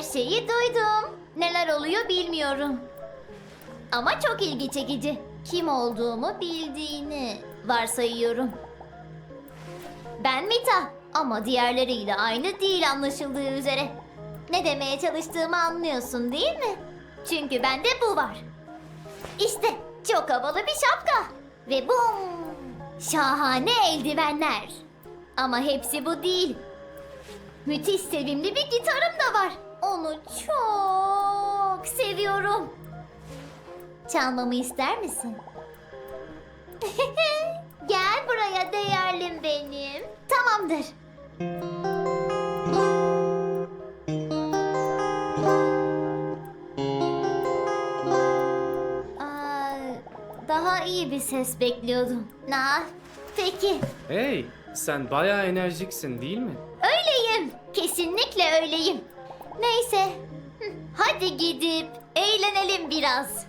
Her şeyi duydum. Neler oluyor bilmiyorum. Ama çok ilgi çekici. Kim olduğumu bildiğini varsayıyorum. Ben Mita ama diğerleriyle aynı değil anlaşıldığı üzere. Ne demeye çalıştığımı anlıyorsun değil mi? Çünkü bende bu var. İşte çok havalı bir şapka. Ve bum! Şahane eldivenler. Ama hepsi bu değil. Müthiş sevimli bir gitarım da Çalmamı ister misin? Gel buraya değerlim benim. Tamamdır. Aa, daha iyi bir ses bekliyordum. Na, peki. Hey, sen bayağı enerjiksin değil mi? Öyleyim. Kesinlikle öyleyim. Neyse. Hadi gidip eğlenelim biraz.